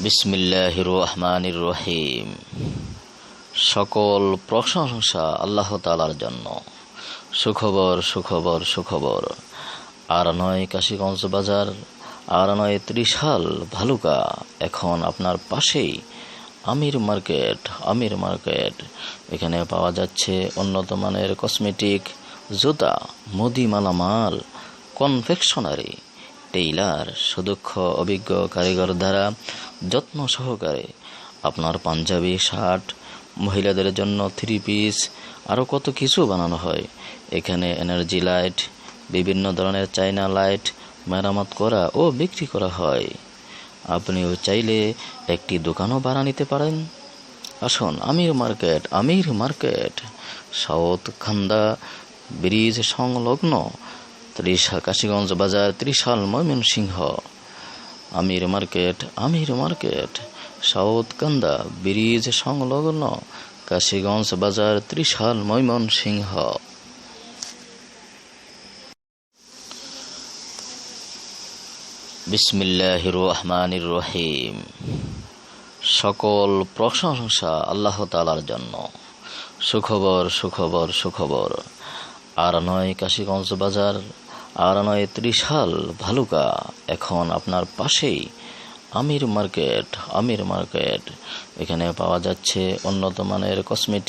বিসমিল্লাহ রহমানির রহিম সকল প্রশংসা আল্লাহ তালার জন্য। সুখবর সুখবর সুখবর। আর নয় কাশীগঞ্জ বাজার, আর নয় ত্রিশাল ভালুকা। এখন আপনার পাশেই আমির মার্কেট আমির মার্কেট। এখানে পাওয়া যাচ্ছে উন্নত মানের কসমেটিক, জুতা মুদি মালামাল কনফেকশনারি। টেইলার সুদক্ষ, অভিজ্ঞ কারিগর দ্বারা যত্ন সহকারে আপনার পাঞ্জাবি, শার্ট, মহিলাদের জন্য থ্রি পিস আরও কত কিছু বানানো হয়। এখানে এনার্জি লাইট বিভিন্ন ধরনের চাইনা লাইট মেরামত করা ও বিক্রি করা হয়। আপনিও চাইলে একটি দোকানও ভাড়া নিতে পারেন। আসুন, Amir market Amir market, south Khanda bridge সংলগ্ন ত্রিশা কাশীগঞ্জ বাজার Trishal Mymensingh. Amir market Amir market. South Kanda, bridge সংলগ্ন, কাশীগঞ্জ বাজার ত্রিশাল ময়মনসিংহ। বিসমিল্লাহ রহমানির রহিম। সকল প্রশংসা আল্লাহ তালার জন্য। সুখবর সুখবর সুখবর। আর নয় কাশীগঞ্জ বাজার আর নয়, ত্রিশাল ভালুকা। এখন আপনার পাশেই আমির মার্কেট আমির মার্কেট। এখানে পাওয়া যাচ্ছে উন্নত মানের কসমেটিক